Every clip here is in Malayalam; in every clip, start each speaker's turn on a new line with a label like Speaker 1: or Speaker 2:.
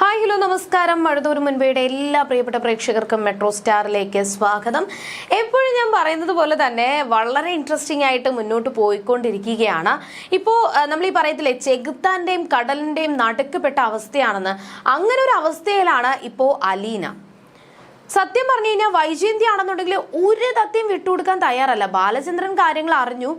Speaker 1: ഹായ് ഹലോ നമസ്കാരം. മഴതൂർ മുൻപയുടെ എല്ലാ പ്രിയപ്പെട്ട പ്രേക്ഷകർക്കും മെട്രോ സ്റ്റാറിലേക്ക് സ്വാഗതം. എപ്പോഴും ഞാൻ പറയുന്നത് പോലെ തന്നെ വളരെ ഇൻട്രസ്റ്റിംഗ് ആയിട്ട് മുന്നോട്ട് പോയിക്കൊണ്ടിരിക്കുകയാണ്. ഇപ്പോൾ നമ്മൾ ഈ പറയത്തില്ലേ ചെകുത്താന്റെയും കടലിന്റെയും നടുക്കപ്പെട്ട അവസ്ഥയാണെന്ന്. അങ്ങനെ ഒരു അവസ്ഥയിലാണ് ഇപ്പോൾ അലീന. സത്യം പറഞ്ഞു കഴിഞ്ഞാൽ വൈജയന്തി ആണെന്നുണ്ടെങ്കിൽ ഒരു തത്യം വിട്ടുകൊടുക്കാൻ തയ്യാറല്ല. ബാലചന്ദ്രൻ കാര്യങ്ങൾ അറിഞ്ഞു.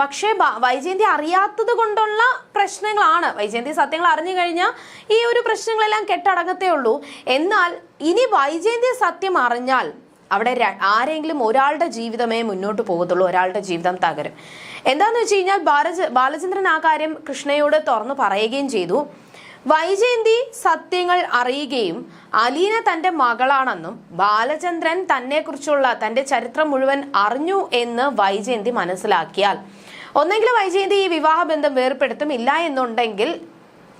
Speaker 1: പക്ഷേ വൈജയന്തി അറിയാത്തത് കൊണ്ടുള്ള പ്രശ്നങ്ങളാണ്. വൈജയന്തി സത്യങ്ങൾ അറിഞ്ഞു കഴിഞ്ഞാൽ ഈ ഒരു പ്രശ്നങ്ങളെല്ലാം കെട്ടടങ്ങത്തേ ഉള്ളൂ. എന്നാൽ ഇനി വൈജയന്തി സത്യം അറിഞ്ഞാൽ അവിടെ ആരെങ്കിലും ഒരാളുടെ ജീവിതമേ മുന്നോട്ട് പോകത്തുള്ളൂ ഒരാളുടെ ജീവിതം തകരും. എന്താന്ന് വെച്ച് കഴിഞ്ഞാൽ ബാലചന്ദ്രൻ ആ കാര്യം കൃഷ്ണയോട് തുറന്നു പറയുകയും ചെയ്തു. വൈജയന്തി സത്യങ്ങൾ അറിയുകയും അലീന തന്റെ മകളാണെന്നും ബാലചന്ദ്രൻ തന്നെക്കുറിച്ചുള്ള തന്റെ ചരിത്രം മുഴുവൻ അറിഞ്ഞു എന്ന് വൈജയന്തി മനസ്സിലാക്കിയാൽ. ഒന്നെങ്കിൽ വൈജയന്തി ഈ വിവാഹബന്ധം വേർപ്പെടുത്തും ഇല്ല എന്നുണ്ടെങ്കിൽ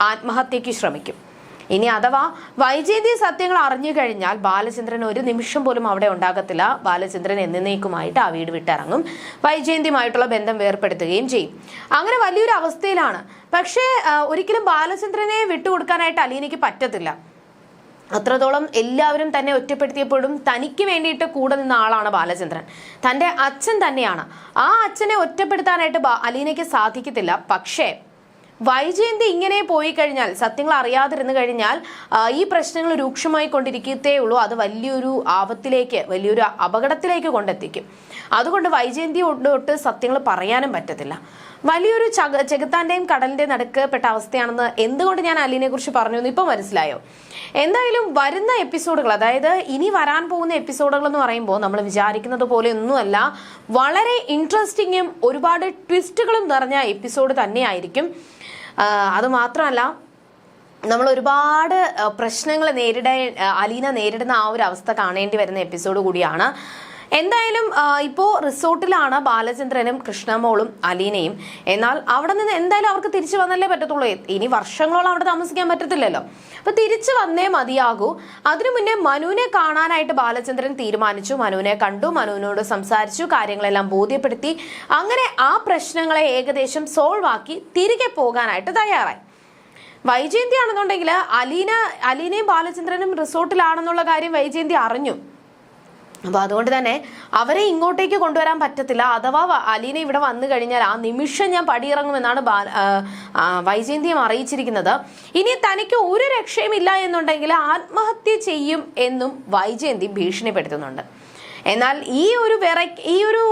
Speaker 1: ആത്മഹത്യക്ക് ശ്രമിക്കും. ഇനി അഥവാ വൈജയന്തി സത്യങ്ങൾ അറിഞ്ഞു കഴിഞ്ഞാൽ ബാലചന്ദ്രൻ ഒരു നിമിഷം പോലും അവിടെ ഉണ്ടാകത്തില്ല. ബാലചന്ദ്രൻ എന്നേക്കുമായിട്ട് ആ വീട് വിട്ടിറങ്ങും. വൈജയന്തിയുമായിട്ടുള്ള ബന്ധം വേർപ്പെടുത്തുകയും ചെയ്യും. അങ്ങനെ വലിയൊരു അവസ്ഥയിലാണ്. പക്ഷേ ഒരിക്കലും ബാലചന്ദ്രനെ വിട്ടുകൊടുക്കാനായിട്ട് അലീനയ്ക്ക് പറ്റത്തില്ല. അത്രത്തോളം എല്ലാവരും തന്നെ ഒറ്റപ്പെടുത്തിയപ്പോഴും തനിക്ക് വേണ്ടിയിട്ട് കൂടെ നിന്ന ആളാണ് ബാലചന്ദ്രൻ. തന്റെ അച്ഛൻ തന്നെയാണ്. ആ അച്ഛനെ ഒറ്റപ്പെടുത്താനായിട്ട് അലീനയ്ക്ക് സാധിക്കത്തില്ല. പക്ഷേ വൈജയന്തി ഇങ്ങനെ പോയി കഴിഞ്ഞാൽ സത്യങ്ങൾ അറിയാതിരുന്നു കഴിഞ്ഞാൽ ഈ പ്രശ്നങ്ങൾ രൂക്ഷമായി കൊണ്ടിരിക്കത്തേ ഉള്ളൂ. അത് വലിയൊരു ആപത്തിലേക്ക് വലിയൊരു അപകടത്തിലേക്ക് കൊണ്ടെത്തിക്കും. അതുകൊണ്ട് വൈജയന്തി തൊട്ട് സത്യങ്ങൾ പറയാനും പറ്റത്തില്ല. വലിയൊരു ചക ചെകുത്താന്റെയും നടുക്ക് നടുക്കപ്പെട്ട അവസ്ഥയാണെന്ന് എന്തുകൊണ്ട് ഞാൻ അലീനെ കുറിച്ച് പറഞ്ഞു എന്ന് ഇപ്പൊ മനസ്സിലായോ? എന്തായാലും വരുന്ന എപ്പിസോഡുകൾ അതായത് ഇനി വരാൻ പോകുന്ന എപ്പിസോഡുകൾ എന്ന് പറയുമ്പോൾ നമ്മൾ വിചാരിക്കുന്നത് പോലെ ഒന്നുമല്ല വളരെ ഇൻട്രസ്റ്റിങ്ങും ഒരുപാട് ട്വിസ്റ്റുകളും നിറഞ്ഞ എപ്പിസോഡ് തന്നെയായിരിക്കും. ആ, അത് മാത്രമല്ല നമ്മൾ ഒരുപാട് പ്രശ്നങ്ങൾ നേരിടാൻ അലീന നേരിടുന്ന ആ ഒരു അവസ്ഥ കാണേണ്ടി വരുന്ന എപ്പിസോഡ് കൂടിയാണ്. എന്തായാലും ഇപ്പോൾ ഇപ്പോ റിസോർട്ടിലാണ് ബാലചന്ദ്രനും കൃഷ്ണമോളും അലീനയും. എന്നാൽ അവിടെ നിന്ന് എന്തായാലും അവർക്ക് തിരിച്ചു വന്നല്ലേ പറ്റത്തുള്ളൂ. ഇനി വർഷങ്ങളോളം അവിടെ താമസിക്കാൻ പറ്റത്തില്ലല്ലോ. അപ്പൊ തിരിച്ചു വന്നേ മതിയാകൂ. അതിനു മുന്നേ മനുവിനെ കാണാനായിട്ട് ബാലചന്ദ്രൻ തീരുമാനിച്ചു. മനുവിനെ കണ്ടു മനുവിനോട് സംസാരിച്ചു കാര്യങ്ങളെല്ലാം ബോധ്യപ്പെടുത്തി. അങ്ങനെ ആ പ്രശ്നങ്ങളെ ഏകദേശം സോൾവ് ആക്കി തിരികെ പോകാനായിട്ട് തയ്യാറായി. വൈജയന്തി ആണെന്നുണ്ടെങ്കിൽ അലീന അലീനയും ബാലചന്ദ്രനും റിസോർട്ടിലാണെന്നുള്ള കാര്യം വൈജയന്തി അറിഞ്ഞു. അപ്പൊ അതുകൊണ്ട് തന്നെ അവരെ ഇങ്ങോട്ടേക്ക് കൊണ്ടുവരാൻ പറ്റത്തില്ല. അഥവാ അലീനെ ഇവിടെ വന്നു കഴിഞ്ഞാൽ ആ നിമിഷം ഞാൻ പടിയിറങ്ങുമെന്നാണ് ബാല- വൈജയന്തിയും അറിയിച്ചിരിക്കുന്നത്. ഇനി തനിക്ക് ഒരു രക്ഷയും ഇല്ല എന്നുണ്ടെങ്കിൽ ആത്മഹത്യ ചെയ്യും എന്നും വൈജയന്തി ഭീഷണിപ്പെടുത്തുന്നുണ്ട്. എന്നാൽ ഈ ഒരു വെറൈ ഈ ഒരു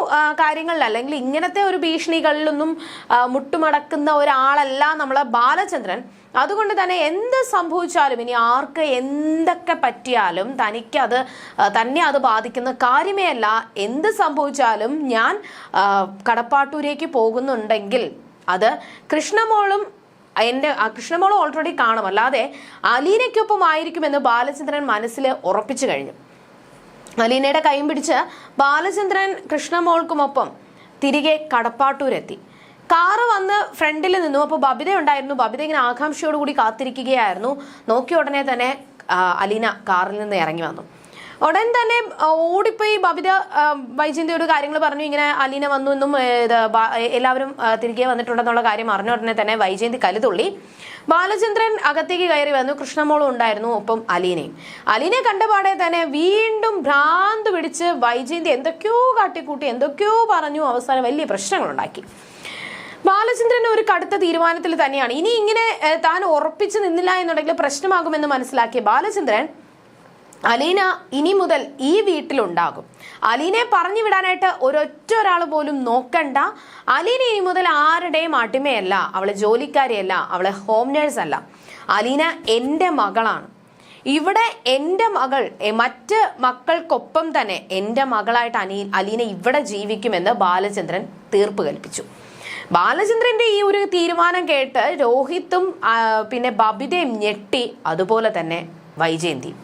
Speaker 1: കാര്യങ്ങളിൽ അല്ലെങ്കിൽ ഇങ്ങനത്തെ ഒരു ഭീഷണികളിലൊന്നും മുട്ടുമടക്കുന്ന ഒരാളല്ല നമ്മളെ ബാലചന്ദ്രൻ. അതുകൊണ്ട് തന്നെ എന്ത് സംഭവിച്ചാലും ഇനി ആർക്ക് എന്തൊക്കെ പറ്റിയാലും തനിക്കത് തന്നെ അത് ബാധിക്കുന്ന കാര്യമേ അല്ല. എന്ത് സംഭവിച്ചാലും ഞാൻ കടപ്പാട്ടൂരേക്ക് പോകുന്നുണ്ടെങ്കിൽ അത് കൃഷ്ണമോളും എന്റെ കൃഷ്ണമോൾ ഓൾറെഡി കാണും. അല്ലാതെ അലീനയ്ക്കൊപ്പം ആയിരിക്കുമെന്ന് ബാലചന്ദ്രൻ മനസ്സിൽ ഉറപ്പിച്ചു കഴിഞ്ഞു. അലീനയുടെ കൈയും പിടിച്ച് ബാലചന്ദ്രൻ കൃഷ്ണമോൾക്കുമൊപ്പം തിരികെ കടപ്പാട്ടൂരെത്തി. കാറ് വന്ന് ഫ്രണ്ടിൽ നിന്നു. അപ്പോൾ ബബിത ഉണ്ടായിരുന്നു. ബബിത ഇങ്ങനെ ആകാംക്ഷയോടുകൂടി കാത്തിരിക്കുകയായിരുന്നു. നോക്കിയ ഉടനെ തന്നെ അലീന കാറിൽ നിന്ന് ഇറങ്ങി വന്നു. ഉടൻ തന്നെ ഓടിപ്പോയി ബബിത ആ, വൈജയന്തിയോട് കാര്യങ്ങൾ പറഞ്ഞു. ഇങ്ങനെ അലീന വന്നു എന്നും എല്ലാവരും തിരികെ വന്നിട്ടുണ്ടെന്നുള്ള കാര്യം അറിഞ്ഞ ഉടനെ തന്നെ വൈജയന്തി കലുതുള്ളി ബാലചന്ദ്രൻ അകത്തേക്ക് കയറി വന്നു. കൃഷ്ണമോളും ഉണ്ടായിരുന്നു ഒപ്പം അലീനയും. അലീനെ കണ്ടപാടെ തന്നെ വീണ്ടും ഭ്രാന്ത് പിടിച്ച് വൈജയന്തി എന്തൊക്കെയോ കാട്ടിക്കൂട്ടി എന്തൊക്കെയോ പറഞ്ഞു. അവസാനം വലിയ പ്രശ്നങ്ങളുണ്ടാക്കി. ബാലചന്ദ്രൻ ഒരു കടുത്ത തീരുമാനത്തിൽ തന്നെയാണ്. ഇനി ഇങ്ങനെ താൻ ഉറപ്പിച്ചു നിന്നില്ല എന്നുണ്ടെങ്കിൽ പ്രശ്നമാകുമെന്ന് മനസ്സിലാക്കിയ ബാലചന്ദ്രൻ അലീന ഇനി മുതൽ ഈ വീട്ടിലുണ്ടാകും. അലീനെ പറഞ്ഞു വിടാനായിട്ട് ഒരൊറ്റ ഒരാൾ പോലും നോക്കണ്ട. അലീന ഇനി മുതൽ ആരുടെയും അടിമയല്ല. അവളെ ജോലിക്കാരിയല്ല. അവളെ ഹോം നേഴ്സ് അല്ല. അലീന എന്റെ മകളാണ്. ഇവിടെ എന്റെ മകൾ മറ്റ് മക്കൾക്കൊപ്പം തന്നെ എന്റെ മകളായിട്ട് അനി അലീന ഇവിടെ ജീവിക്കുമെന്ന് ബാലചന്ദ്രൻ തീർപ്പ് കൽപ്പിച്ചു. ബാലചന്ദ്രന്റെ ഈ ഒരു തീരുമാനം കേട്ട് രോഹിത്തും പിന്നെ ബബിതയും ഞെട്ടി. അതുപോലെ തന്നെ വൈജയന്തി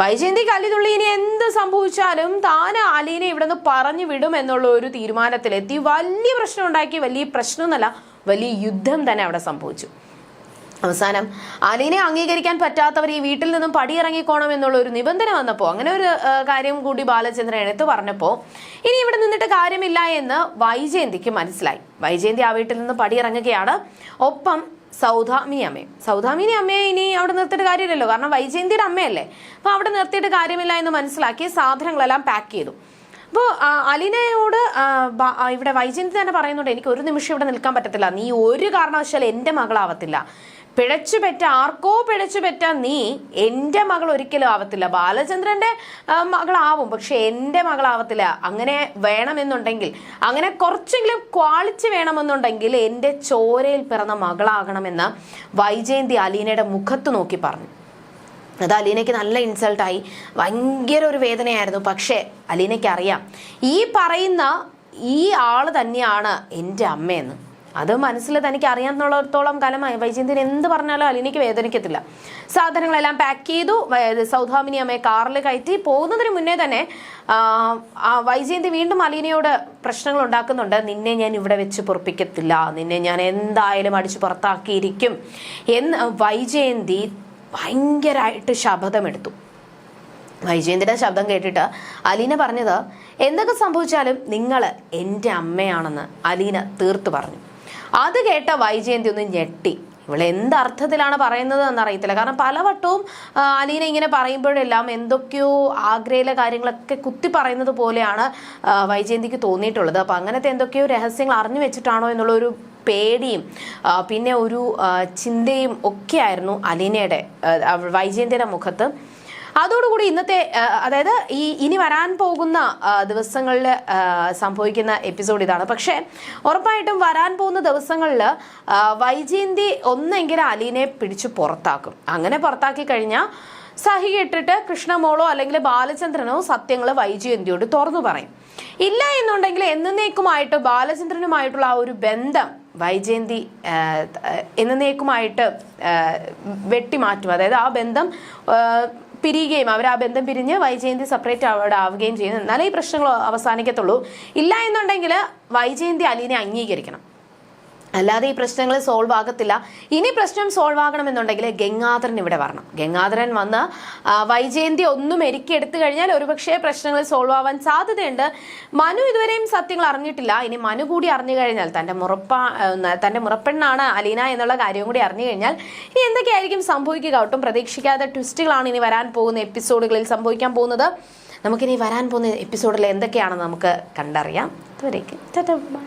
Speaker 1: വൈജയന്തി കല്ലിതുള്ളി ഇനി എന്ത് സംഭവിച്ചാലും താൻ അലീനെ ഇവിടെ നിന്ന് പറഞ്ഞു വിടും എന്നുള്ള ഒരു തീരുമാനത്തിലെത്തി. വലിയ പ്രശ്നം ഉണ്ടാക്കി വലിയ പ്രശ്നമൊന്നുമല്ല വലിയ യുദ്ധം തന്നെ അവിടെ സംഭവിച്ചു. അവസാനം അലീനെ അംഗീകരിക്കാൻ പറ്റാത്തവർ ഈ വീട്ടിൽ നിന്നും പടിയിറങ്ങിക്കോണം എന്നുള്ള ഒരു നിബന്ധന വന്നപ്പോൾ അങ്ങനെ ഒരു കാര്യം കൂടി ബാലചന്ദ്രൻ എടുത്ത് പറഞ്ഞപ്പോൾ ഇനി ഇവിടെ നിന്നിട്ട് കാര്യമില്ല എന്ന് വൈജയന്തിക്ക് മനസ്സിലായി. വൈജയന്തി ആ വീട്ടിൽ നിന്ന് പടിയിറങ്ങുകയാണ്. ഒപ്പം സൗദാമിനി അമ്മയും സൗദാമിനി അമ്മയെ ഇനി അവിടെ നിർത്തിയിട്ട് കാര്യമില്ലല്ലോ. കാരണം വൈജയന്തിയുടെ അമ്മയല്ലേ. അപ്പോൾ അവിടെ നിർത്തിയിട്ട് കാര്യമില്ല എന്ന് മനസ്സിലാക്കി സാധനങ്ങളെല്ലാം പാക്ക് ചെയ്തു. അപ്പോൾ അലീനയോട് ഇവിടെ വൈജയന്തി തന്നെ പറയുന്നുണ്ട് എനിക്ക് ഒരു നിമിഷം ഇവിടെ നിൽക്കാൻ പറ്റത്തില്ല. നീ ഒരു കാരണവശാലും എന്റെ മകളാവത്തില്ല. പിഴച്ചു പെറ്റ ആർക്കോ പിഴച്ചുപെറ്റ നീ എന്റെ മകൾ ഒരിക്കലും ആവത്തില്ല. ബാലചന്ദ്രന്റെ മകളാവും. പക്ഷെ എന്റെ മകളാവത്തില്ല. അങ്ങനെ വേണമെന്നുണ്ടെങ്കിൽ അങ്ങനെ കുറച്ചെങ്കിലും ക്വാളിറ്റി വേണമെന്നുണ്ടെങ്കിൽ എന്റെ ചോരയിൽ പിറന്ന മകളാകണമെന്ന് വൈജയന്തി അലീനയുടെ മുഖത്ത് നോക്കി പറഞ്ഞു. അത് അലീനയ്ക്ക് നല്ല ഇൻസൾട്ടായി ഭയങ്കര ഒരു വേദനയായിരുന്നു. പക്ഷേ അലീനയ്ക്ക് അറിയാം ഈ പറയുന്ന ഈ ആൾ തന്നെയാണ് എന്റെ അമ്മയെന്ന്. അത് മനസ്സിൽ തനിക്ക് അറിയാമെന്നുള്ളിടത്തോളം കാലം വൈജയന്തിന് എന്ത് പറഞ്ഞാലും അലിനിക്ക് വേദനിക്കത്തില്ല. സാധനങ്ങളെല്ലാം പാക്ക് ചെയ്തു സൗദാമിനി അമ്മയെ കാറിൽ കയറ്റി. പോകുന്നതിന് മുന്നേ തന്നെ വൈജയന്തി വീണ്ടും അലീനയോട് പ്രശ്നങ്ങൾ ഉണ്ടാക്കുന്നുണ്ട്. നിന്നെ ഞാൻ ഇവിടെ വെച്ച് പൊറപ്പിക്കത്തില്ല. നിന്നെ ഞാൻ എന്തായാലും അടിച്ചു പുറത്താക്കിയിരിക്കും. എന്ന് വൈജയന്തി ഭയങ്കരമായിട്ട് ശപഥമെടുത്തു. വൈജയന്തിയുടെ ശബ്ദം കേട്ടിട്ട് അലീന പറഞ്ഞത് എന്തൊക്കെ സംഭവിച്ചാലും നിങ്ങൾ എന്റെ അമ്മയാണെന്ന് അലീന തീർത്തു പറഞ്ഞു. അത് കേട്ട വൈജയന്തി ഒന്ന് ഞെട്ടി. ഇവൾ എന്ത് പറയുന്നത് എന്നറിയത്തില്ല. കാരണം പലവട്ടവും അലീന ഇങ്ങനെ പറയുമ്പോഴെല്ലാം എന്തൊക്കെയോ ആഗ്രയിലെ കാര്യങ്ങളൊക്കെ കുത്തി പറയുന്നത് പോലെയാണ് വൈജയന്തിക്ക് തോന്നിയിട്ടുള്ളത്. അപ്പം അങ്ങനത്തെ എന്തൊക്കെയോ രഹസ്യങ്ങൾ അറിഞ്ഞു വെച്ചിട്ടാണോ എന്നുള്ളൊരു പേടിയും പിന്നെ ഒരു ചിന്തയും ഒക്കെയായിരുന്നു അലീനയുടെ വൈജയന്തിയുടെ മുഖത്ത്. അതോടുകൂടി ഇന്നത്തെ അതായത് ഈ ഇനി വരാൻ പോകുന്ന ദിവസങ്ങളിൽ സംഭവിക്കുന്ന എപ്പിസോഡ് ഇതാണ്. പക്ഷേ ഉറപ്പായിട്ടും വരാൻ പോകുന്ന ദിവസങ്ങളിൽ വൈജയന്തി ഒന്നെങ്കിലും അലീനെ പിടിച്ച് പുറത്താക്കും. അങ്ങനെ പുറത്താക്കി കഴിഞ്ഞാൽ സഹി ഇട്ടിട്ട് കൃഷ്ണമോളോ അല്ലെങ്കിൽ ബാലചന്ദ്രനോ സത്യങ്ങൾ വൈജയന്തിയോട് തുറന്നു പറയും. ഇല്ല എന്നുണ്ടെങ്കിൽ എന്നേക്കുമായിട്ട് ബാലചന്ദ്രനുമായിട്ടുള്ള ആ ഒരു ബന്ധം വൈജയന്തി എന്നേക്കുമായിട്ട് വെട്ടിമാറ്റും. അതായത് ആ ബന്ധം പിരിയുകയും അവർ ആ ബന്ധം പിരിഞ്ഞ് വൈജയന്തി സെപ്പറേറ്റ് അവിടെ ആവുകയും ചെയ്യുന്നു. എന്നാലേ ഈ പ്രശ്നങ്ങൾ അവസാനിക്കത്തുള്ളൂ. ഇല്ല എന്നുണ്ടെങ്കിൽ വൈജയന്തി അലീനെ അംഗീകരിക്കണം. അല്ലാതെ ഈ പ്രശ്നങ്ങൾ സോൾവ് ആകത്തില്ല. ഇനി പ്രശ്നം സോൾവ് ആകണമെന്നുണ്ടെങ്കിൽ ഗംഗാധരൻ ഇവിടെ വരണം. ഗംഗാധരൻ വന്ന് വൈജയന്തി ഒന്നും എടുത്തു കഴിഞ്ഞാൽ ഒരുപക്ഷെ പ്രശ്നങ്ങൾ സോൾവ് ആവാൻ സാധ്യതയുണ്ട്. മനു ഇതുവരെയും സത്യങ്ങൾ അറിഞ്ഞിട്ടില്ല. ഇനി മനു കൂടി അറിഞ്ഞു കഴിഞ്ഞാൽ തന്റെ മുറപ്പ തന്റെ മുറപ്പെണ്ണാണ് അലീന എന്നുള്ള കാര്യവും കൂടി അറിഞ്ഞു കഴിഞ്ഞാൽ ഇനി എന്തൊക്കെയായിരിക്കും സംഭവിക്കുക? ഒട്ടും പ്രതീക്ഷിക്കാത്ത ട്വിസ്റ്റുകളാണ് ഇനി വരാൻ പോകുന്ന എപ്പിസോഡുകളിൽ സംഭവിക്കാൻ പോകുന്നത്. നമുക്കിനി വരാൻ പോകുന്ന എപ്പിസോഡിൽ എന്തൊക്കെയാണെന്ന് നമുക്ക് കണ്ടറിയാം. ഇതുവരേക്ക് ബൈ.